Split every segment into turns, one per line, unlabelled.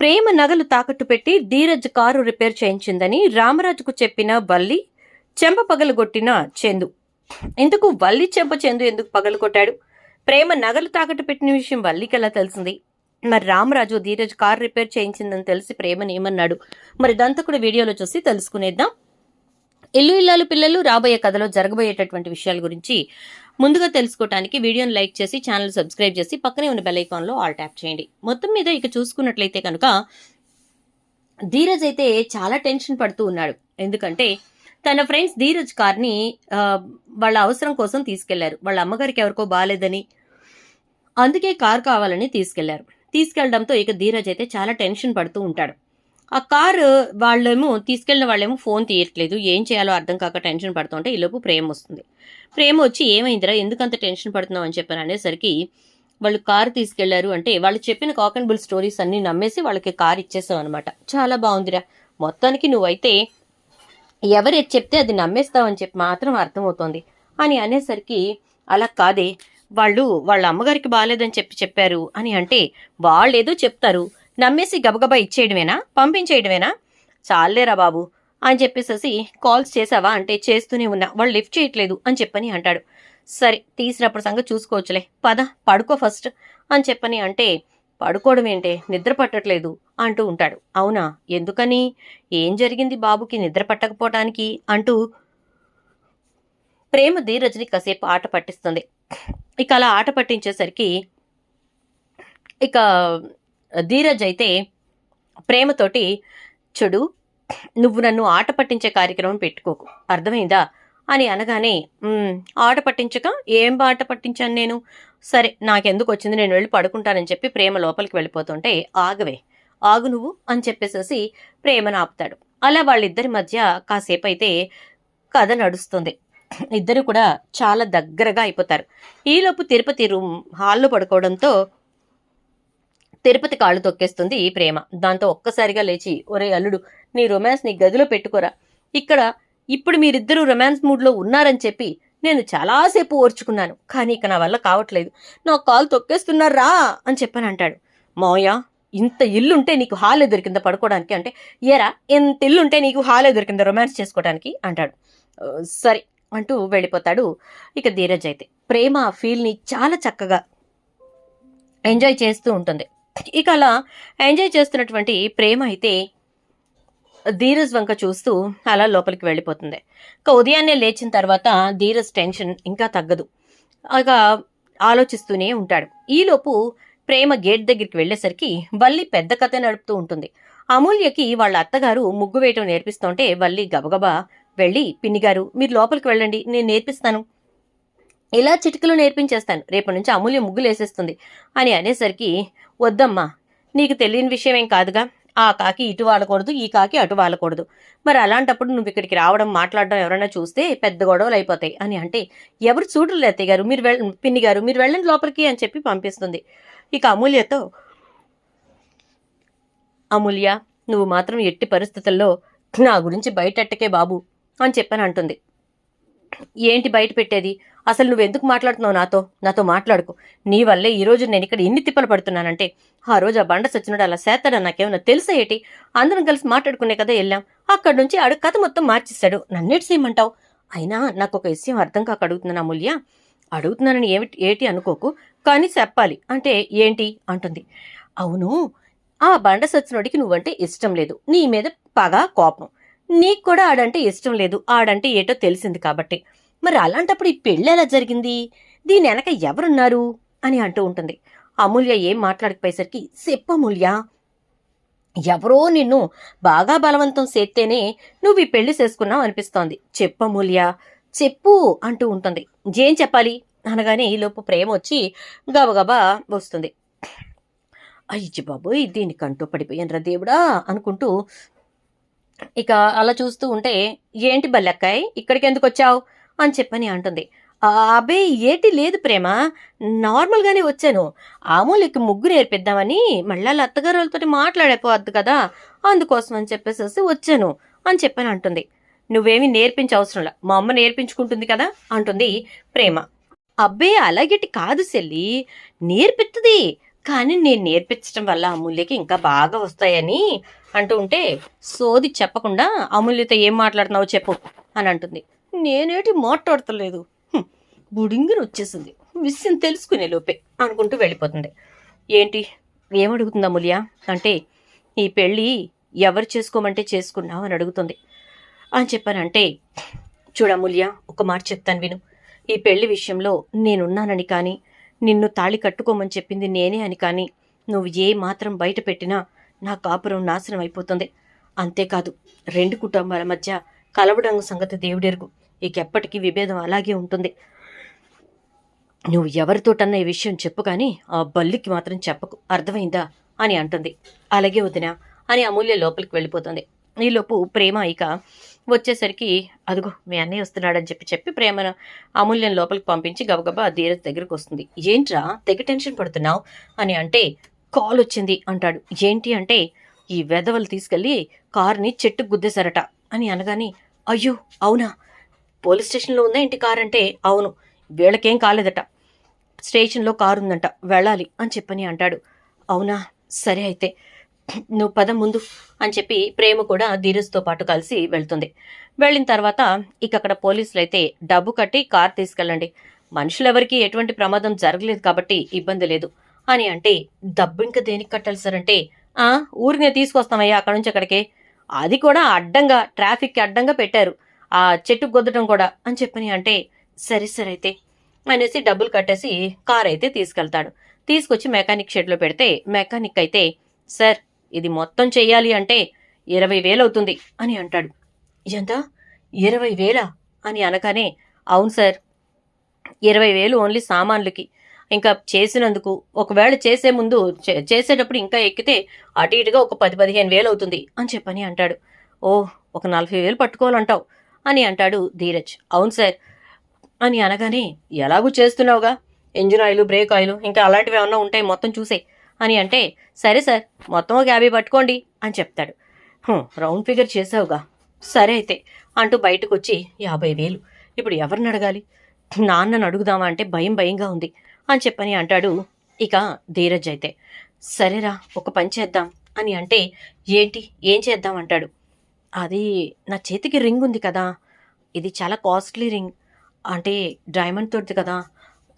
ప్రేమ నగలు తాకట్టు పెట్టి ధీరజ్ కారు రిపేర్ చేయించిందని రామరాజుకు చెప్పిన వల్లి చెంప పగలగొట్టిన చందు. ఇందుకు వల్లి చెంప చందు ఎందుకు పగలగొట్టాడు ప్రేమ నగలు తాకట్టు పెట్టిన విషయం వల్లికి ఎలా తెలిసింది? మరి రామరాజు ధీరజ్ కారు రిపేర్ చేయించిందని తెలిసి ప్రేమని ఏమన్నాడు? మరి ఇదంతా కూడా వీడియోలో చూసి తెలుసుకునేద్దాం. ఇల్లు ఇల్లాలు పిల్లలు రాబోయే కథలో జరగబోయేటటువంటి విషయాల గురించి ముందుగా తెలుసుకోవడానికి వీడియోని లైక్ చేసి ఛానల్ సబ్స్క్రైబ్ చేసి పక్కనే ఉన్న బెల్ ఐకాన్లో ఆల్ ట్యాప్ చేయండి. మొత్తం మీద ఇక చూసుకున్నట్లయితే కనుక ధీరజ్ అయితే చాలా టెన్షన్ పడుతూ ఉన్నాడు. ఎందుకంటే తన ఫ్రెండ్స్ ధీరజ్ కార్ని వాళ్ళ అవసరం కోసం తీసుకెళ్ళారు. వాళ్ళ అమ్మగారికి ఎవరికో బాగాలేదని అందుకే కార్ కావాలని తీసుకెళ్ళారు. తీసుకెళ్ళడంతో ఇక ధీరజ్ అయితే చాలా టెన్షన్ పడుతూ ఉంటాడు. ఆ కారు వాళ్ళేమో తీసుకెళ్ళిన వాళ్ళేమో ఫోన్ తీయట్లేదు. ఏం చేయాలో అర్థం కాక టెన్షన్ పడుతుంటే ఈలోపు ప్రేమ వస్తుంది. ప్రేమ వచ్చి ఏమైందిరా? ఎందుకంత టెన్షన్ పడుతున్నావు అని చెప్పాను అనేసరికి వాళ్ళు కారు తీసుకెళ్ళారు అంటే వాళ్ళు చెప్పిన కాక్ అండ్ బుల్ స్టోరీస్ అన్ని నమ్మేసి వాళ్ళకి కార్ ఇచ్చేసావు అనమాట చాలా బాగుందిరా. మొత్తానికి నువ్వైతే ఎవరు చెప్తే అది నమ్మేస్తావని చెప్పి మాత్రం అర్థమవుతోంది. అని అనేసరికి అలా కాదే వాళ్ళు వాళ్ళ అమ్మగారికి బాగాలేదని చెప్పి చెప్పారు అని అంటే వాళ్ళేదో చెప్తారు. నమ్మేసి గబగబా ఇచ్చేయడమేనా? పంపించేయడమేనా? చాలేరా బాబు అని చెప్పేసేసి కాల్స్ చేసావా అంటే చేస్తూనే ఉన్నా. వాళ్ళు లిఫ్ట్ చేయట్లేదు అని చెప్పని అంటాడు. సరే తీసినప్పుడు సంగతి చూసుకోవచ్చులే. పద పడుకో ఫస్ట్ అని చెప్పని అంటే పడుకోవడం ఏంటే? నిద్ర పట్టట్లేదు అంటూ ఉంటాడు. అవునా? ఎందుకని? ఏం జరిగింది బాబుకి నిద్ర పట్టకపోవటానికి? అంటూ ప్రేమ ధీరజ్ని కాసేపు ఆట పట్టిస్తుంది. ఇక అలా ఆట పట్టించేసరికి ఇక ధీరజ్ అయితే ప్రేమతోటి చూడు నువ్వు నన్ను ఆట పట్టించే కార్యక్రమం పెట్టుకోకు అర్థమైందా? అని అనగానే ఆట పట్టించక? ఏం ఆట పట్టించాను నేను? సరే నాకెందుకు వచ్చింది? నేను వెళ్ళి పడుకుంటానని చెప్పి ప్రేమ లోపలికి వెళ్ళిపోతుంటే ఆగవే ఆగు నువ్వు అని చెప్పేసేసి ప్రేమను ఆపుతాడు. అలా వాళ్ళిద్దరి మధ్య కాసేపు అయితే కథ నడుస్తుంది. ఇద్దరు కూడా చాలా దగ్గరగా అయిపోతారు. ఈలోపు తిరుపతి రూమ్ హాల్లో పడుకోవడంతో తిరుపతి కాళ్ళు తొక్కేస్తుంది ఈ ప్రేమ. దాంతో ఒక్కసారిగా లేచి ఒరే అల్లుడు నీ రొమాన్స్ నీ గదిలో పెట్టుకోరా. ఇక్కడ ఇప్పుడు మీరిద్దరూ రొమాన్స్ మూడ్లో ఉన్నారని చెప్పి నేను చాలాసేపు ఓర్చుకున్నాను. కానీ ఇక నా వల్ల కావట్లేదు. నా కాలు తొక్కేస్తున్నారా? అని చెప్పని అంటాడు. మావయ్య ఇంత ఇల్లుంటే నీకు హాల్ దొరికిందా పడుకోవడానికి? అంటే ఏరా ఇంత ఇల్లుంటే నీకు హాలే దొరికిందా రొమాన్స్ చేసుకోవడానికి? అంటాడు. సరే అంటూ వెళ్ళిపోతాడు ఇక ధీరజ్ అయితే. ప్రేమ ఫీల్ని చాలా చక్కగా ఎంజాయ్ చేస్తూ ఉంటుంది. ఇక అలా ఎంజాయ్ చేస్తున్నటువంటి ప్రేమ అయితే ధీరజ్ వంక చూస్తూ అలా లోపలికి వెళ్ళిపోతుంది. ఇక ఉదయాన్నే లేచిన తర్వాత ధీరజ్ టెన్షన్ ఇంకా తగ్గదు. ఇక ఆలోచిస్తూనే ఉంటాడు. ఈలోపు ప్రేమ గేట్ దగ్గరికి వెళ్ళేసరికి వల్లి పెద్ద కథ నడుపుతూ ఉంటుంది. అమూల్యకి వాళ్ళ అత్తగారు ముగ్గు వేయటం నేర్పిస్తుంటే వల్లి గబగబా వెళ్ళి పిన్ని గారు మీరు లోపలికి వెళ్ళండి నేను నేర్పిస్తాను. ఇలా చిటికలు నేర్పించేస్తాను. రేపటి నుంచి అమూల్య ముగ్గులు వేసేస్తుంది అని అనేసరికి వద్దమ్మా నీకు తెలియని విషయం ఏం కాదుగా? ఆ కాకి ఇటు వాళ్ళకూడదు ఈ కాకి అటు వాళ్ళకూడదు మరి అలాంటప్పుడు నువ్వు ఇక్కడికి రావడం మాట్లాడడం ఎవరైనా చూస్తే పెద్ద గొడవలు అయిపోతాయి అని అంటే ఎవరు చూడరు అత్తయ్య గారు మీరు వెళ్ళ పిన్ని గారు మీరు వెళ్ళండి లోపలికి అని చెప్పి పంపిస్తుంది. ఇక అమూల్యతో అమూల్య నువ్వు మాత్రం ఎట్టి పరిస్థితుల్లో నా గురించి బయటెట్టకే బాబు అని చెప్పని అంటుంది. ఏంటి బయట పెట్టేది? అసలు నువ్వు ఎందుకు మాట్లాడుతున్నావు నాతో? నాతో మాట్లాడుకో. నీ వల్లే ఈ రోజు నేను ఇక్కడ ఎన్ని తిప్పలు పడుతున్నానంటే ఆ రోజు ఆ బండ సచ్చినోడు అలా చేస్తాడని నాకేమన్నా తెలుసా ఏటి? అందరం కలిసి మాట్లాడుకునే కదా వెళ్ళాం. అక్కడి నుంచి ఆడు కథ మొత్తం మార్చేశాడు. నన్నేటి చేయమంటావు? అయినా నాకు ఒక విషయం అర్థం కాక అడుగుతున్నాను అమూల్య అడుగుతున్నానని ఏమిటి ఏటి అనుకోకు. కానీ చెప్పాలి. అంటే ఏంటి? అంటుంది. అవును ఆ బండ సచ్చినోడికి నువ్వంటే ఇష్టం లేదు. నీ మీద పగ కోపం. నీకు కూడా ఆడంటే ఇష్టం లేదు. ఆడంటే ఏటో తెలిసింది కాబట్టి. మరి అలాంటప్పుడు ఈ పెళ్ళి ఎలా జరిగింది? దీని వెనక ఎవరున్నారు? అని అంటూ ఉంటుంది. అమూల్య ఏం మాట్లాడకపోయేసరికి చెప్పమూల్య ఎవరో నిన్ను బాగా బలవంతం చేస్తేనే నువ్వు ఈ పెళ్ళి చేసుకున్నావు అనిపిస్తోంది. చెప్పమూల్య చెప్పు అంటూ ఉంటుంది. ఏం చెప్పాలి? అనగానే ఈలోపు ప్రేమ వచ్చి గబగబా వస్తుంది. అయ్యి బాబోయ్ దీనికంటూ పడిపోయాను దేవుడా అనుకుంటూ ఇక అలా చూస్తూ ఉంటే ఏంటి బల్లెక్కాయ్ ఇక్కడికి ఎందుకు వచ్చావు? అని చెప్పని అంటుంది. "ఆ, అబ్బే ఏటి లేదు ప్రేమ. నార్మల్గానే వచ్చాను. ఆమూలకి ముగ్గు నేర్పిద్దామని మళ్ళీ వాళ్ళ అత్తగారు వాళ్ళతో మాట్లాడైపోవద్దు కదా. అందుకోసం అని చెప్పేసి వచ్చాను అని చెప్పని అంటుంది. నువ్వేమీ నేర్పించే అవసరంలా మా అమ్మ నేర్పించుకుంటుంది కదా అంటుంది ప్రేమ. అబ్బే అలాగేటి కాదు సెల్లి. నేర్పిస్తుంది కానీ నేను నేర్పించడం వల్ల అమూల్యకి ఇంకా బాగా వస్తాయని అంటూ ఉంటే సోది చెప్పకుండా అమూల్యతో ఏం మాట్లాడుతున్నావో చెప్పు అని అంటుంది. నేనేటి మాట్లాడతలేదు. బుడింగిని వచ్చేసింది. విషయం తెలుసుకునే లోపే అనుకుంటూ వెళ్ళిపోతుంది. ఏంటి? ఏమడుగుతుందా ములియా? అంటే ఈ పెళ్ళి ఎవరు చేసుకోమంటే చేసుకున్నావు అని అడుగుతుంది. అని చెప్పానంటే చూడమూల్య ఒక మాట చెప్తాను విను. ఈ పెళ్ళి విషయంలో నేనున్నానని కానీ నిన్ను తాళి కట్టుకోమని చెప్పింది నేనే అని కానీ నువ్వు ఏ మాత్రం బయట పెట్టినా నా కాపురం నాశనం అయిపోతుంది. అంతేకాదు రెండు కుటుంబాల మధ్య కలవడం సంగతి దేవుడెరుగు. ఇకెప్పటికీ విభేదం అలాగే ఉంటుంది. నువ్వు ఎవరితోటన్నా ఈ విషయం చెప్పు కానీ ఆ బల్లికి మాత్రం చెప్పకు. అర్థమైందా? అని అంటుంది. అలాగే వదినా అని అమూల్య లోపలికి వెళ్ళిపోతుంది. ఈలోపు ప్రేమ ఇక వచ్చేసరికి అదిగో మీ అన్నయ్య వస్తున్నాడని చెప్పి చెప్పి ప్రేమను అమూల్యం లోపలికి పంపించి గబగబా ధీరజ్ దగ్గరకు వస్తుంది. ఏంట్రా తెగ టెన్షన్ పడుతున్నావు? అని అంటే కాల్ వచ్చింది అంటాడు. ఏంటి అంటే ఈ వెదవలు తీసుకెళ్ళి కార్ని చెట్టుకు గుద్దేశారట అని అనగానే అయ్యో అవునా? పోలీస్ స్టేషన్లో ఉందా ఇంటి కార్ అంటే అవును వీళ్ళకేం కాలేదట. స్టేషన్లో కారు ఉందంట వెళ్ళాలి అని చెప్పని అంటాడు. అవునా? సరే అయితే నువ్వు పద ముందు అని చెప్పి ప్రేమ కూడా ధీరజ్తో పాటు కలిసి వెళ్తుంది. వెళ్ళిన తర్వాత ఇక అక్కడ పోలీసులు అయితే డబ్బు కట్టి కార్ తీసుకెళ్ళండి. మనుషులెవరికి ఎటువంటి ప్రమాదం జరగలేదు కాబట్టి ఇబ్బంది లేదు. అని అంటే డబ్బు ఇంకా దేనికి కట్టాలి సార్? అంటే ఆ తీసుకొస్తామయ్యా అక్కడ నుంచి అక్కడికే. అది కూడా అడ్డంగా ట్రాఫిక్కి అడ్డంగా పెట్టారు. ఆ చెట్టు గొద్దటం కూడా అని చెప్పని అంటే సరే సరే అయితే అనేసి డబ్బులు కట్టేసి కార్ అయితే తీసుకెళ్తాడు. తీసుకొచ్చి మెకానిక్ షెడ్లో పెడితే మెకానిక్ అయితే సార్ ఇది మొత్తం చెయ్యాలి అంటే ఇరవై వేలు అవుతుంది అని అంటాడు. ఎంత? ఇరవై వేలా? అని అనగానే అవును సార్ ఇరవై వేలు ఓన్లీ సామాన్లకి. ఇంకా చేసినందుకు ఒకవేళ చేసే ముందు చే- చేసేటప్పుడు ఇంకా ఎక్కితే అటు ఇటుగా ఒక పది పదిహేను వేలు అవుతుంది అని చెప్పని అంటాడు. ఓ ఒక నలభై వేలు పట్టుకోవాలంటావు అని అంటాడు ధీరజ్. అవును సార్. అని అనగానే ఎలాగూ చేస్తున్నావుగా? ఇంజిన్ ఆయిల్ బ్రేక్ ఆయిల్ ఇంకా అలాంటివి ఏమన్నా ఉంటాయి మొత్తం చూసే అని అంటే సరే సార్ మొత్తం ఒక యాభై పట్టుకోండి అని చెప్తాడు. రౌండ్ ఫిగర్ చేసావుగా. సరే అయితే అంటూ బయటకు వచ్చి యాభై వేలు. ఇప్పుడు ఎవరిని అడగాలి? నాన్నను అడుగుదామా అంటే భయం భయంగా ఉంది. అని చెప్పని అంటాడు. ఇక ధీరజ్ అయితే సరేరా ఒక పని చేద్దాం అని అంటే ఏంటి ఏం చేద్దాం అంటాడు. అది నా చేతికి రింగ్ ఉంది కదా ఇది చాలా కాస్ట్లీ రింగ్ అంటే డైమండ్ తోటిది కదా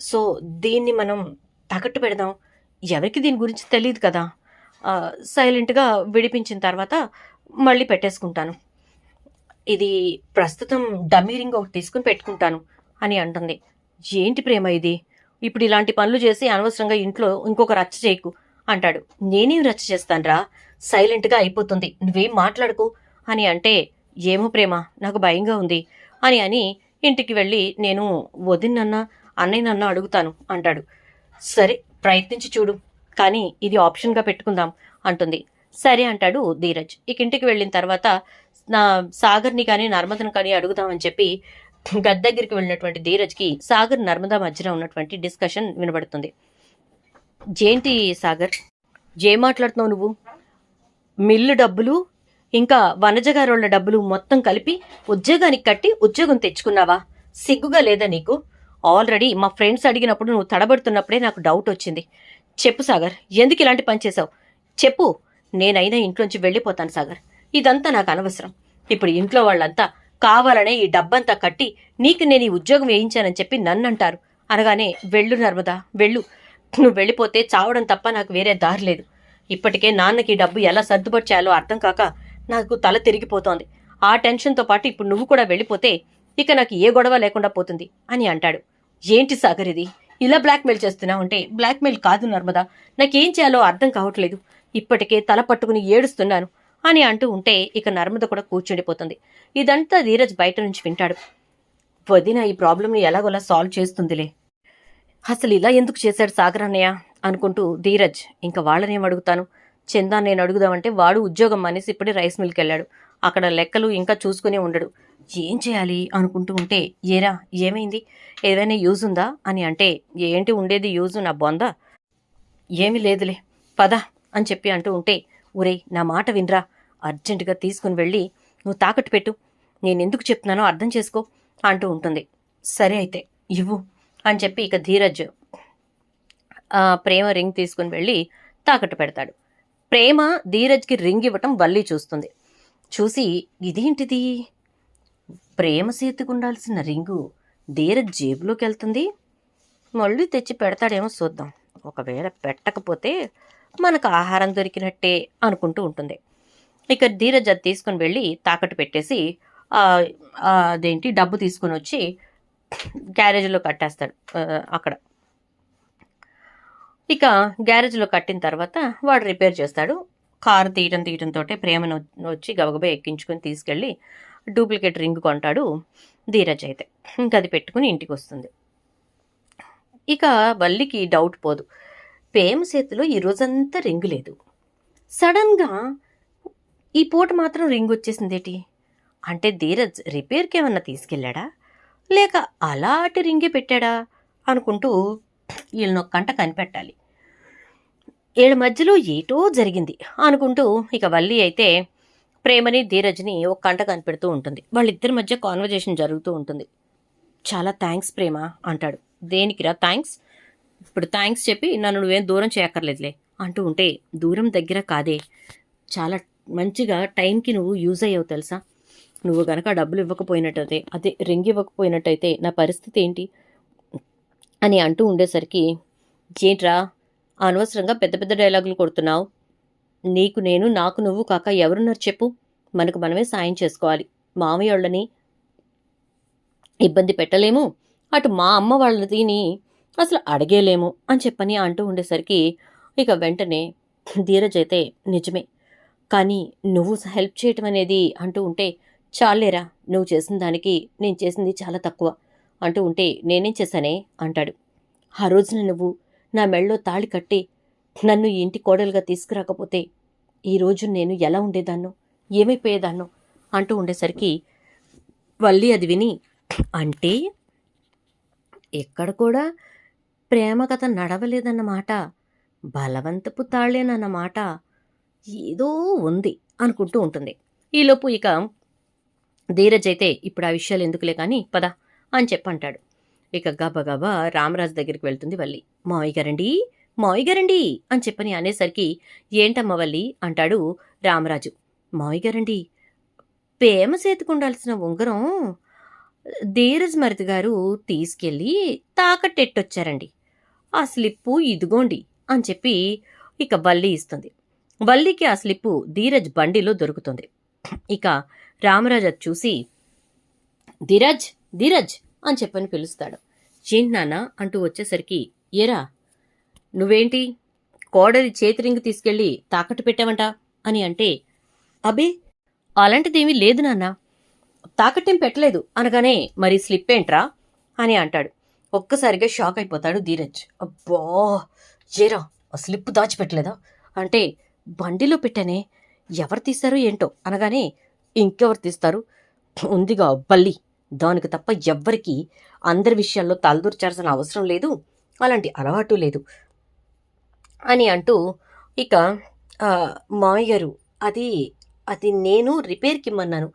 సో దీన్ని మనం తగట్టు పెడదాం. ఎవరికి దీని గురించి తెలియదు కదా. సైలెంట్గా విడిపించిన తర్వాత మళ్ళీ పెట్టేసుకుంటాను. ఇది ప్రస్తుతం డమ్మీ రింగ్ ఒకటి తీసుకుని పెట్టుకుంటాను అని అంటుంది. ఏంటి ప్రేమ ఇది? ఇప్పుడు ఇలాంటి పనులు చేసి అనవసరంగా ఇంట్లో ఇంకొక రచ్చ చేయకు అంటాడు. నేనేం రచ్చ చేస్తానురా? సైలెంట్గా అయిపోతుంది. నువ్వేం మాట్లాడుకు? అని అంటే ఏమో ప్రేమ నాకు భయంగా ఉంది. అని అని ఇంటికి వెళ్ళి నేను వదినన్న అన్నయ్యనన్న అడుగుతాను అంటాడు. సరే ప్రయత్నించి చూడు. కానీ ఇది ఆప్షన్గా పెట్టుకుందాం అంటుంది. సరే అంటాడు ధీరజ్. ఇక ఇంటికి వెళ్ళిన తర్వాత నా సాగర్ని కానీ నర్మదను కానీ అడుగుదామని చెప్పి గద్ దగ్గరికి వెళ్ళినటువంటి ధీరజ్కి సాగర్ నర్మదా మధ్యన ఉన్నటువంటి డిస్కషన్ వినబడుతుంది. జేంటి సాగర్ జే మాట్లాడుతున్నావు నువ్వు? మిల్లు డబ్బులు ఇంకా వనజగారోళ్ళ డబ్బులు మొత్తం కలిపి ఉద్యోగానికి కట్టి ఉద్యోగం తెచ్చుకున్నావా? సిగ్గుగా లేదా నీకు? ఆల్రెడీ మా ఫ్రెండ్స్ అడిగినప్పుడు నువ్వు తడబడుతున్నప్పుడే నాకు డౌట్ వచ్చింది. చెప్పు సాగర్ ఎందుకు ఇలాంటి పని చేసావు చెప్పు నేనైనా ఇంట్లోంచి వెళ్ళిపోతాను సాగర్. ఇదంతా నాకు అనవసరం. ఇప్పుడు ఇంట్లో వాళ్ళంతా కావాలనే ఈ డబ్బంతా కట్టి నీకు నేను ఈ ఉద్యోగం వేయించానని చెప్పి నన్ను అంటారు అనగానే వెళ్ళు నర్మదా వెళ్ళు. నువ్వు వెళ్ళిపోతే చావడం తప్ప నాకు వేరే దారి లేదు. ఇప్పటికే నాన్నకి డబ్బు ఎలా సర్దుబాటు చేయాలో అర్థం కాక నాకు తల తిరిగిపోతోంది. ఆ టెన్షన్తో పాటు ఇప్పుడు నువ్వు కూడా వెళ్ళిపోతే ఇక నాకు ఏ గొడవ లేకుండా పోతుంది అని అంటాడు. ఏంటి సాగర్ ఇది? ఇలా బ్లాక్మెయిల్ చేస్తున్నావు అంటే బ్లాక్మెయిల్ కాదు నర్మదా. నాకేం చేయాలో అర్థం కావట్లేదు. ఇప్పటికే తల పట్టుకుని ఏడుస్తున్నాను. అని అంటూ ఉంటే ఇక నర్మద కూడా కూర్చుండిపోతుంది. ఇదంతా ధీరజ్ బయట నుంచి వింటాడు. వదిన ఈ ప్రాబ్లంని ఎలాగోలా సాల్వ్ చేస్తుందిలే. అసలు ఇలా ఎందుకు చేశాడు సాగర్ అన్నయ్య? అనుకుంటూ ధీరజ్ ఇంకా వాళ్ళనేం అడుగుతాను? చందా నేను అడుగుదామంటే వాడు ఉద్యోగం మానేసి ఇప్పుడే రైస్ మిల్కి వెళ్ళాడు. అక్కడ లెక్కలు ఇంకా చూసుకునే ఉండడు. ఏం చేయాలి? అనుకుంటూ ఉంటే ఏరా ఏమైంది? ఏదైనా యూజ్ ఉందా? అని అంటే ఏంటి ఉండేది యూజ్? నా బొందా? ఏమీ లేదులే. పద అని చెప్పి అంటూ ఉంటే ఒరే నా మాట వినరా? అర్జెంటుగా తీసుకుని వెళ్ళి నువ్వు తాకట్టు పెట్టు. నేను ఎందుకు చెప్తున్నానో అర్థం చేసుకో అంటూ ఉంటుంది. సరే అయితే ఇవ్వు అని చెప్పి ఇక ధీరజ్ ప్రేమ రింగ్ తీసుకుని వెళ్ళి తాకట్టు పెడతాడు. ప్రేమ ధీరజ్కి రింగ్ ఇవ్వటం వల్లి చూస్తుంది. చూసి ఇదేంటిది? ప్రేమ చేతికి ఉండాల్సిన రింగు ధీరజ్ జేబులోకి వెళ్తుంది? మళ్ళీ తెచ్చి పెడతాడేమో చూద్దాం. ఒకవేళ పెట్టకపోతే మనకు ఆహారం దొరికినట్టే అనుకుంటూ ఉంటుంది. ఇక ధీరజ్ అది తీసుకుని వెళ్ళి తాకట్టు పెట్టేసి అదేంటి డబ్బు తీసుకుని వచ్చి గ్యారేజ్లో కట్టేస్తాడు అక్కడ. ఇక గ్యారేజ్లో కట్టిన తర్వాత వాడు రిపేర్ చేస్తాడు. కారు తీయటం తీయటంతో ప్రేమను వచ్చి గబగబా ఎక్కించుకొని తీసుకెళ్ళి డూప్లికేట్ రింగ్ కొంటాడు ధీరజ్ అయితే. ఇంకా అది పెట్టుకుని ఇంటికి వస్తుంది. ఇక వల్లికి డౌట్ పోదు. ప్రేమ చేతిలో ఈ రోజంతా రింగు లేదు. సడన్గా ఈ పూట మాత్రం రింగ్ వచ్చేసిందేటి? అంటే ధీరజ్ రిపేర్కి ఏమన్నా తీసుకెళ్ళాడా? లేక అలాంటి రింగే పెట్టాడా? అనుకుంటూ వీళ్ళని కంట కనిపెట్టాలి. ఏళ్ళ మధ్యలో ఏటో జరిగింది అనుకుంటూ ఇక వల్లి అయితే ప్రేమని ధీరజ్ని ఒక కంట కనిపెడుతూ ఉంటుంది. వాళ్ళిద్దరి మధ్య కాన్వర్జేషన్ జరుగుతూ ఉంటుంది. చాలా థ్యాంక్స్ ప్రేమ అంటాడు. దేనికిరా థ్యాంక్స్ ఇప్పుడు థ్యాంక్స్ చెప్పి నన్ను నువ్వేం దూరం చేయక్కర్లేదులే అంటూ ఉంటే దూరం దగ్గర కాదే. చాలా మంచిగా టైంకి నువ్వు యూజ్ అయ్యావు తెలుసా? నువ్వు గనక డబ్బులు ఇవ్వకపోయినట్టయితే అదే రింగ్ ఇవ్వకపోయినట్టయితే నా పరిస్థితి ఏంటి? అని అంటూ ఉండేసరికి ఏంట్రా? అనవసరంగా పెద్ద పెద్ద డైలాగులు కొడుతున్నావు. నీకు నేను నాకు నువ్వు కాక ఎవరున్నారు చెప్పు. మనకు మనమే సాయం చేసుకోవాలి. మామయ్య వాళ్ళని ఇబ్బంది పెట్టలేము. అటు మా అమ్మ వాళ్ళని అసలు అడగేలేము అని చెప్పని అంటూ ఉండేసరికి ఇక వెంటనే ధీరజ్ అయితే నిజమే. కానీ నువ్వు హెల్ప్ చేయటం అనేది అంటూ ఉంటే చాలేరా నువ్వు చేసిన దానికి నేను చేసింది చాలా తక్కువ అంటూ ఉంటే నేనేం చేశానే అంటాడు. ఆ రోజున నువ్వు నా మెళ్ళలో తాళి కట్టి నన్ను ఈ ఇంటి కోడలుగా తీసుకురాకపోతే ఈరోజు నేను ఎలా ఉండేదాన్నో ఏమైపోయేదాన్నో అంటూ ఉండేసరికి వల్లి అది విని అంటే ఎక్కడ కూడా ప్రేమ కథ నడవలేదన్నమాట బలవంతపు తాళేనన్నమాట ఏదో ఉంది అనుకుంటూ ఉంటుంది. ఈలోపు ఇక ధీరజ్ అయితే ఇప్పుడు ఆ విషయాలు ఎందుకులే కానీ పద అని చెప్పంటాడు. ఇక గబగబా రామరాజు దగ్గరికి వెళ్తుంది వల్లి. మావయ్య గారండి? మావయ్య గారండి? అని చెప్పని అనేసరికి ఏంటమ్మ వల్లి? అంటాడు రామరాజు. మావయ్య గారండి ప్రేమ సేతుకుండాల్సిన ఉంగరం ధీరజ్ మరిది గారు తీసుకెళ్ళి తాకట్టెట్టొచ్చారండి. ఆ స్లిప్పు ఇదిగోండి అని చెప్పి ఇక వల్లి ఇస్తుంది. వల్లికి ఆ స్లిప్పు ధీరజ్ బండిలో దొరుకుతుంది. ఇక రామరాజ్ అది చూసి ధీరజ్ ధీరజ్ అని చెప్పని పిలుస్తాడు. ఏంటి నాన్న అంటూ వచ్చేసరికి ఏరా నువ్వేంటి? కోడలి చేతి రింగు తీసుకెళ్ళి తాకట్టు పెట్టావంట అని అంటే అబే అలాంటిదేమీ లేదు నాన్న. తాకట్టేం పెట్టలేదు అనగానే మరి స్లిప్ ఏంట్రా అని అంటాడు. ఒక్కసారిగా షాక్ అయిపోతాడు ధీరజ్. అబ్బో! ఏరా ఆ స్లిప్ దాచిపెట్టలేదా? అంటే బండిలో పెట్టానే ఎవరు తీస్తారు ఏంటో అనగానే ఇంకెవరు తీస్తారు? ఉందిగా బల్లి. దానికి తప్ప ఎవ్వరికి అందరి విషయాల్లో తలదూర్చాల్సిన అవసరం లేదు. అలాంటి అలవాటు లేదు. అని అంటూ ఇక ఆ, మామయ్య గారు అది అది నేను రిపేర్కి ఇమ్మన్నాను.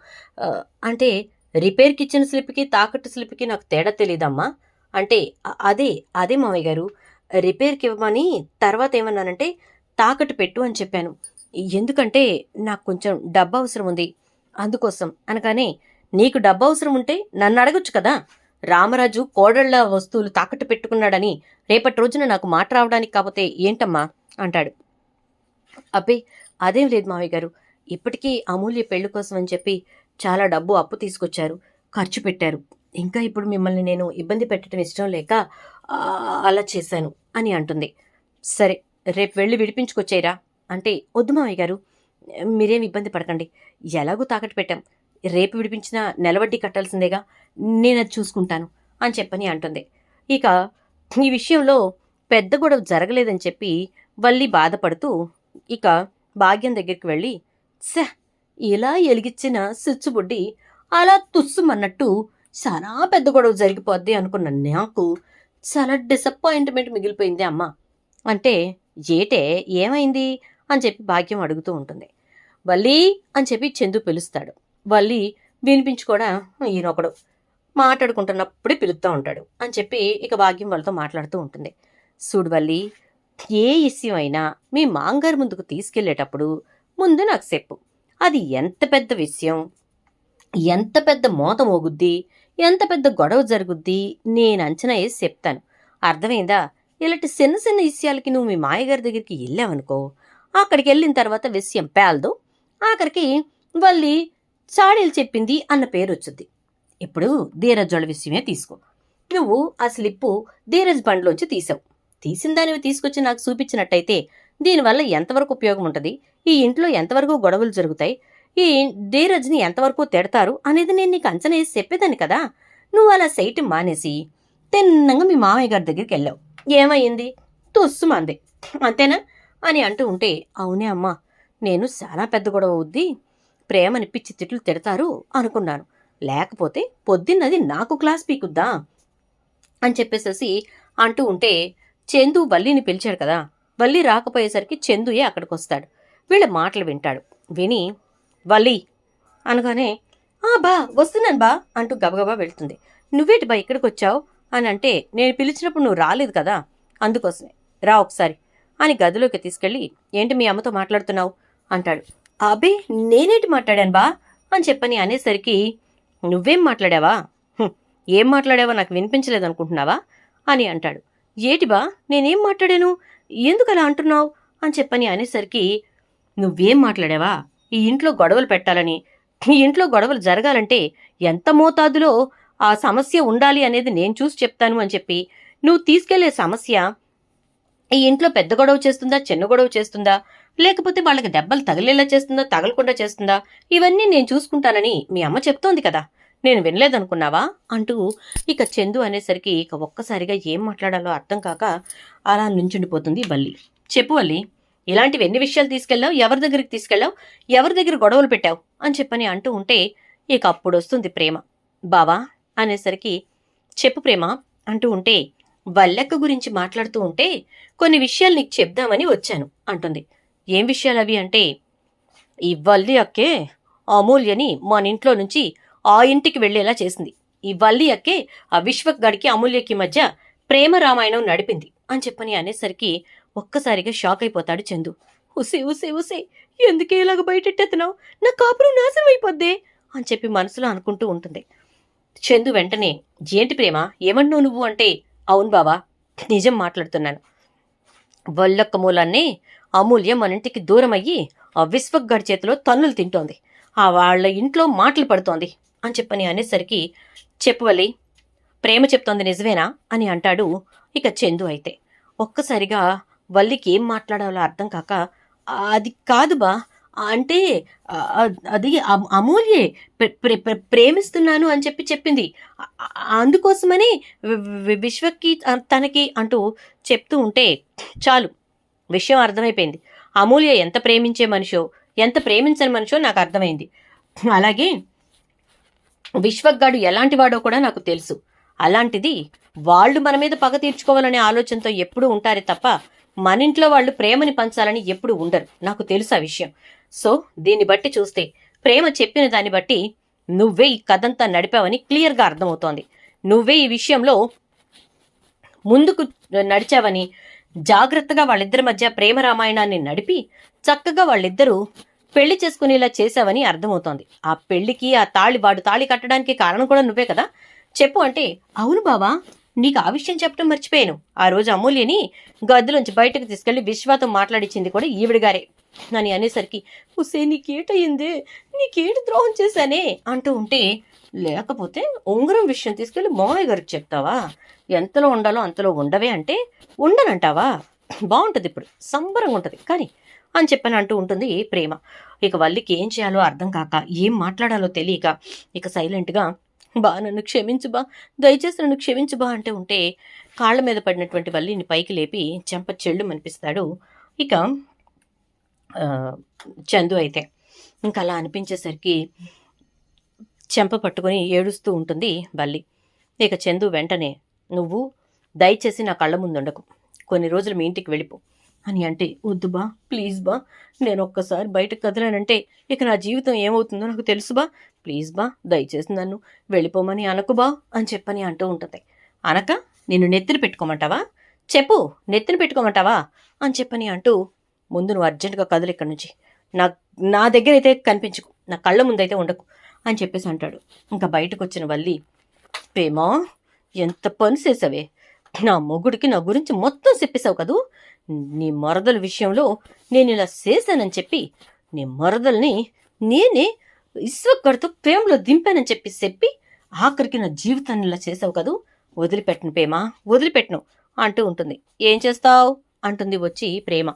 అంటే రిపేర్కి ఇచ్చిన స్లిప్కి తాకట్టు స్లిప్కి నాకు తేడా తెలియదమ్మా అంటే అదే అదే మామయ్య గారు రిపేర్కి ఇవ్వమని తర్వాత ఏమన్నానంటే తాకట్టు పెట్టు అని చెప్పాను. ఎందుకంటే నాకు కొంచెం డబ్బు అవసరం ఉంది అందుకోసం అనగానే నీకు డబ్బు అవసరం ఉంటే నన్ను అడగొచ్చు కదా రామరాజు కోడళ్ళ వస్తువులు తాకట్టు పెట్టుకున్నాడని రేపటి రోజున నాకు మాట రావడానికి కాకపోతే ఏంటమ్మా? అంటాడు. అబ్బే అదేం లేదు మావయ్య గారు ఇప్పటికీ అమూల్య పెళ్ళి కోసం అని చెప్పి చాలా డబ్బు అప్పు తీసుకొచ్చారు ఖర్చు పెట్టారు. ఇంకా ఇప్పుడు మిమ్మల్ని నేను ఇబ్బంది పెట్టడం ఇష్టం లేక అలా చేశాను అని అంటుంది. సరే రేపు వెళ్ళి విడిపించుకొచ్చేయరా. అంటే వద్దు మావయ్య గారు మీరేం ఇబ్బంది పడకండి. ఎలాగో తాకట్టు పెట్టాం. రేపు విడిపించిన నెలవడ్డీ కట్టాల్సిందేగా నేను అది చూసుకుంటాను అని చెప్పని అంటుంది. ఇక ఈ విషయంలో పెద్ద గొడవ జరగలేదని చెప్పి వల్లి బాధపడుతూ ఇక భాగ్యం దగ్గరికి వెళ్ళి స ఇలా ఎలిగిచ్చిన బుడ్డి అలా తుస్సుమన్నట్టు చాలా పెద్ద గొడవ జరిగిపోద్ది అనుకున్న నాకు చాలా డిసప్పాయింట్మెంట్ మిగిలిపోయింది అమ్మ. అంటే ఏటే ఏమైంది? అని చెప్పి భాగ్యం అడుగుతూ ఉంటుంది. వల్లి అని చెప్పి చందు పిలుస్తాడు. వల్లి వినిపించుకోడా? ఈయనొకడు. మాట్లాడుకుంటున్నప్పుడే పిలుస్తూ ఉంటాడు అని చెప్పి ఇక భాగ్యం వాళ్ళతో మాట్లాడుతూ ఉంటుంది. చూడు వల్లి ఏ ఇష్యం అయినా మీ మాంగారు ముందుకు తీసుకెళ్ళేటప్పుడు ముందు నాకు చెప్పు. అది ఎంత పెద్ద విషయం? ఎంత పెద్ద మోత మోగుద్ది? ఎంత పెద్ద గొడవ జరుగుద్ది? నేను అంచనా వేసి చెప్తాను. అర్థమైందా? ఇలాంటి చిన్న చిన్న విషయాలకి నువ్వు మీ మాయగారి దగ్గరికి వెళ్ళావనుకో అక్కడికి వెళ్ళిన తర్వాత విషయం పేలదు. ఆఖరికి మళ్ళీ చాడీలు చెప్పింది అన్న పేరు వచ్చుద్ది ఇప్పుడు ధీరజోళ్ళ విషయమే తీసుకో. నువ్వు ఆ స్లిప్పు ధీరజ్ బండ్లోంచి తీసావు. తీసిన దానివి తీసుకొచ్చి నాకు చూపించినట్టయితే దీనివల్ల ఎంతవరకు ఉపయోగం ఉంటుంది ఈ ఇంట్లో ఎంతవరకు గొడవలు జరుగుతాయి? ఈ ధీరజ్ని ఎంతవరకు తిడతారు అనేది నేను నీకు అంచనా వేసి చెప్పేదాన్ని కదా. నువ్వు అలా చేయటం మానేసి తిన్నంగా మీ మామయ్య గారి దగ్గరికి వెళ్ళావు. ఏమైంది తుస్సుమంది అంతేనా? అని అంటూ ఉంటే అవునే అమ్మా నేను చాలా పెద్ద గొడవ అవుద్ది. ప్రేమని పిచ్చి తిట్లు తిడతారు అనుకున్నాను. లేకపోతే పొద్దున్నది నాకు క్లాస్ పీకుద్దా? అని చెప్పేసేసి అంటూ ఉంటే చందు బల్లిని పిలిచాడు కదా. బల్లి రాకపోయేసరికి చందుయే అక్కడికి వస్తాడు వీళ్ళ మాటలు వింటాడు. విని వల్లి అనగానే ఆ బా వస్తున్నాను బా అంటూ గబగబా వెళ్తుంది. నువ్వేటి బా ఇక్కడికి వచ్చావు అని అంటే నేను పిలిచినప్పుడు నువ్వు రాలేదు కదా అందుకోసమే. రా ఒకసారి అని గదిలోకి తీసుకెళ్ళి ఏంటి మీ అమ్మతో మాట్లాడుతున్నావు? అంటాడు. అబే నేనేటి మాట్లాడాను బా? అని చెప్పని అనేసరికి నువ్వేం మాట్లాడావా? ఏం మాట్లాడావా నాకు వినిపించలేదు అనుకుంటున్నావా? అని అంటాడు. ఏటి బా నేనేం మాట్లాడాను? ఎందుకు అలా అంటున్నావు? అని చెప్పని అనేసరికి నువ్వేం మాట్లాడావా? ఈ ఇంట్లో గొడవలు పెట్టాలని ఈ ఇంట్లో గొడవలు జరగాలంటే ఎంత మోతాదులో ఆ సమస్య ఉండాలి అనేది నేను చూసి చెప్తాను అని చెప్పి నువ్వు తీసుకెళ్ళే సమస్య ఈ ఇంట్లో పెద్ద గొడవ చేస్తుందా చిన్న గొడవ చేస్తుందా లేకపోతే వాళ్ళకి దెబ్బలు తగిలేలా చేస్తుందా తగలకుండా చేస్తుందా ఇవన్నీ నేను చూసుకుంటానని మీ అమ్మ చెప్తోంది కదా. నేను వినలేదనుకున్నావా? అంటూ ఇక చందు అనేసరికి ఇక ఒక్కసారిగా ఏం మాట్లాడాలో అర్థం కాక అలా నుంచుండిపోతుంది వల్లి చెప్పు వల్లి ఇలాంటివి ఎన్ని విషయాలు తీసుకెళ్ళావు? ఎవరి దగ్గరికి తీసుకెళ్ళావు? ఎవరి దగ్గర గొడవలు పెట్టావు? అని చెప్పని అంటూ ఉంటే ఇక అప్పుడు వస్తుంది ప్రేమ. బావా అనేసరికి చెప్పు ప్రేమ అంటూ ఉంటే వల్లెక్క గురించి మాట్లాడుతూ ఉంటే కొన్ని విషయాలు నీకు చెప్దామని వచ్చాను అంటుంది. ఏం విషయాలు అవి అంటే ఈ వల్లి అక్కే అమూల్యని మన ఇంట్లో నుంచి ఆ ఇంటికి వెళ్ళేలా చేసింది. ఈ వల్లి అక్కే ఆ విశ్వక్ అమూల్యకి మధ్య ప్రేమ రామాయణం నడిపింది అని చెప్పని అనేసరికి ఒక్కసారిగా షాక్ అయిపోతాడు చందు. ఉసే ఉసే ఉసే ఎందుకే ఇలాగ బయటెట్టేస్తున్నావు నా కాపురం నాశనం అయిపోద్దే అని చెప్పి మనసులో అనుకుంటూ ఉంటుంది. చందు వెంటనే ఏంటి ప్రేమ ఏమన్నావు నువ్వు? అంటే అవును బావా నిజం మాట్లాడుతున్నాను. వల్లొక్క మూలాన్ని అమూల్య మన ఇంటికి దూరం అయ్యి ఆ విశ్వక్ గడి చేతిలో తన్నులు తింటోంది. ఆ వాళ్ళ ఇంట్లో మాటలు పడుతోంది అని చెప్పని అనేసరికి చెప్పువలి ప్రేమ చెప్తోంది నిజమేనా? అని అంటాడు ఇక చందు అయితే. ఒక్కసారిగా వల్లికి ఏం మాట్లాడాలో అర్థం కాక అది కాదు బా అంటే అది అమ్- అమూల్యే ప్రేమిస్తున్నాను అని చెప్పి చెప్పింది. అందుకోసమని వి- విశ్వకి త- తనకి అంటూ చెప్తూ ఉంటే చాలు విషయం అర్థమైపోయింది. అమూల్య ఎంత ప్రేమించే మనిషో ఎంత ప్రేమించని మనిషో నాకు అర్థమైంది. అలాగే విశ్వగాడు ఎలాంటి వాడో కూడా నాకు తెలుసు. అలాంటిది వాళ్ళు మన మీద పగ తీర్చుకోవాలనే ఆలోచనతో ఎప్పుడూ ఉంటారే తప్ప మన ఇంట్లో వాళ్ళు ప్రేమని పంచాలని ఎప్పుడు ఉండరు. నాకు తెలుసు ఆ విషయం. సో దీన్ని బట్టి చూస్తే ప్రేమ చెప్పిన దాన్ని బట్టి నువ్వే ఈ కథంతా నడిపావని క్లియర్గా అర్థమవుతోంది. నువ్వే ఈ విషయంలో ముందుకు నడిచావని జాగ్రత్తగా వాళ్ళిద్దరి మధ్య ప్రేమ రామాయణాన్ని నడిపి చక్కగా వాళ్ళిద్దరూ పెళ్ళి చేసుకునేలా చేశావని అర్థమవుతోంది. ఆ పెళ్ళికి ఆ తాళి వాడు తాళి కట్టడానికి కారణం కూడా నువ్వే కదా? చెప్పు అంటే అవును బావా. నీకు ఆ విషయం చెప్పడం మర్చిపోయాను. ఆ రోజు అమూల్యని గదిలోంచి బయటకు తీసుకెళ్ళి విశ్వాతో మాట్లాడిచ్చింది కూడా ఈవిడగారే అని అనేసరికి హుసే నీకేటయింది? నీకేటి ద్రోహం చేశానే? అంటూ ఉంటే లేకపోతే ఉంగరం విషయం తీసుకెళ్ళి మామయ్య గారికి చెప్తావా? ఎంతలో ఉండాలో అంతలో ఉండవే అంటే ఉండనంటావా? బాగుంటుంది ఇప్పుడు సంబరంగా ఉంటుంది. కానీ అని చెప్పని అంటూ ఉంటుంది ప్రేమ. ఇక వల్లికి ఏం చేయాలో అర్థం కాక ఏం మాట్లాడాలో తెలియక ఇక సైలెంట్గా బా నన్ను క్షమించు బా. దయచేసి నన్ను క్షమించు బా అంటే ఉంటే కాళ్ళ మీద పడినటువంటి వల్లిని పైకి లేపి చెంప చెళ్ళు అనిపిస్తాడు ఇక చందు అయితే ఇంకా అలా అనిపించేసరికి చెంప పట్టుకొని ఏడుస్తూ ఉంటుంది బల్లి ఇక చందు వెంటనే నువ్వు దయచేసి నా కళ్ళ ముందు ఉండకు కొన్ని రోజులు మీ ఇంటికి వెళ్ళిపో. అని అంటే వద్దు బా ప్లీజ్ బా నేను ఒక్కసారి బయటకు కదలానంటే ఇక నా జీవితం ఏమవుతుందో నాకు తెలుసు బా. ప్లీజ్ బా దయచేసి నన్ను వెళ్ళిపోమని అనకు బా అని చెప్పని అంటూ ఉంటుంది. అనక నిన్ను నెత్తిన పెట్టుకోమంటావా? చెప్పు నెత్తిన పెట్టుకోమంటావా? అని చెప్పని అంటూ ముందు నువ్వు అర్జెంటుగా కదులు ఇక్కడి నుంచి. నా నా దగ్గర అయితే కనిపించుకు నా కళ్ళ ముందైతే ఉండకు అని చెప్పేసి అంటాడు. ఇంకా బయటకు వచ్చిన వల్లి పేమా ఎంత పని చేసావే నా మొగుడికి నా గురించి మొత్తం చెప్పేశావు కదూ? నీ మరదల విషయంలో నేను ఇలా చేశానని చెప్పి నీ మరదల్ని నేనే ఇసువక్కడితో ప్రేమలో దింపానని చెప్పి చెప్పి ఆఖరికి నా జీవితాన్ని ఇలా చేసావు కదూ? వదిలిపెట్టను ప్రేమ వదిలిపెట్టను అంటూ ఉంటుంది. ఏం చేస్తావు? అంటుంది వచ్చి ప్రేమ.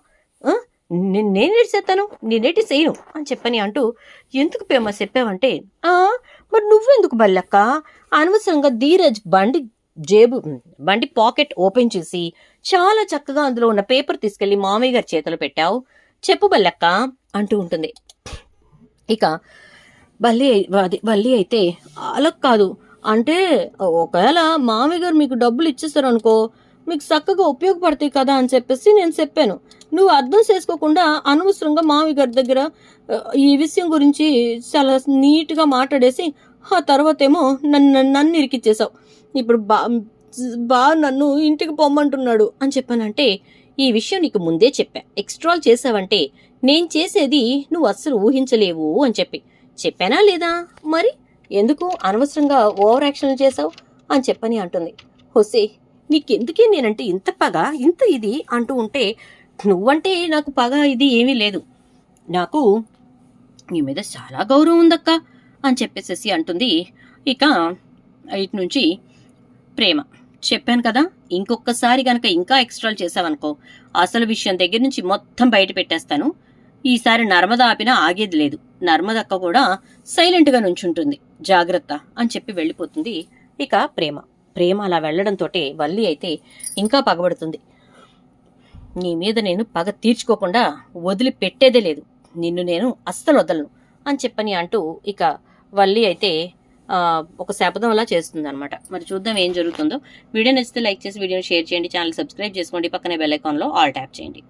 నేనేటి చేస్తాను? నేనేటి చేయను? అని చెప్పని అంటూ ఎందుకు ప్రేమ చెప్పావంటే మరి నువ్వెందుకు బల్లక్క? అనవసరంగా ధీరజ్ బండి జేబు బండి పాకెట్ ఓపెన్ చేసి చాలా చక్కగా అందులో ఉన్న పేపర్ తీసుకెళ్ళి మామయ్య గారి చేతిలో పెట్టావు. చెప్పు బల్లక్క అంటూ ఉంటుంది. ఇక బల్లి అది బల్లి అయితే అలా కాదు. అంటే ఒకవేళ మామయ్య గారు మీకు డబ్బులు ఇచ్చేస్తారు అనుకో మీకు చక్కగా ఉపయోగపడతాయి కదా అని చెప్పేసి నేను చెప్పాను. నువ్వు అర్థం చేసుకోకుండా అనవసరంగా మామయ్య గారి దగ్గర ఈ విషయం గురించి చాలా నీట్గా మాట్లాడేసి ఆ తర్వాత ఏమో నన్ను నన్ను ఇరికిచ్చేసావు ఇప్పుడు బా బా నన్ను ఇంటికి పొమ్మంటున్నాడు అని చెప్పానంటే ఈ విషయం నీకు ముందే చెప్పా. ఎక్స్ట్రాల్ చేసావంటే నేను చేసేది నువ్వు అస్సలు ఊహించలేవు అని చెప్పి. చెప్పానా లేదా? మరి ఎందుకు అనవసరంగా ఓవర్ యాక్షన్లు చేసావు అని చెప్పని అంటుంది. హొసే నీకెందుకే నేనంటే ఇంత పగ ఇంత ఇది అంటూ ఉంటే నువ్వంటే నాకు పగ ఇది ఏమీ లేదు. నాకు నీ మీద చాలా గౌరవం ఉందక్క అని చెప్పేసేసి అంటుంది. ఇక ఇటు నుంచి ప్రేమ. చెప్పాను కదా ఇంకొకసారి గనక ఇంకా ఎక్స్ట్రాలు చేసావనుకో అసలు విషయం దగ్గర నుంచి మొత్తం బయట పెట్టేస్తాను. ఈసారి నర్మద ఆపినా ఆగేది లేదు. నర్మదక్క కూడా సైలెంట్గా నుంచుంటుంది. జాగ్రత్త అని చెప్పి వెళ్ళిపోతుంది ఇక ప్రేమ. ప్రేమ అలా వెళ్ళడంతో వల్లి అయితే ఇంకా పగబడుతుంది. నీ మీద నేను పగ తీర్చుకోకుండా వదిలిపెట్టేదే లేదు. నిన్ను నేను అస్సలు వదలను అని చెప్పని అంటూ ఇక వల్లి అయితే ఒక శపథం అలా చేస్తుంది అనమాట మరి చూద్దాం ఏం జరుగుతుందో. వీడియో నచ్చితే లైక్ చేసి వీడియోని షేర్ చేయండి. ఛానల్ సబ్స్క్రైబ్ చేసుకోండి. పక్కనే బెల్ ఐకాన్లో ఆల్ ట్యాప్ చేయండి.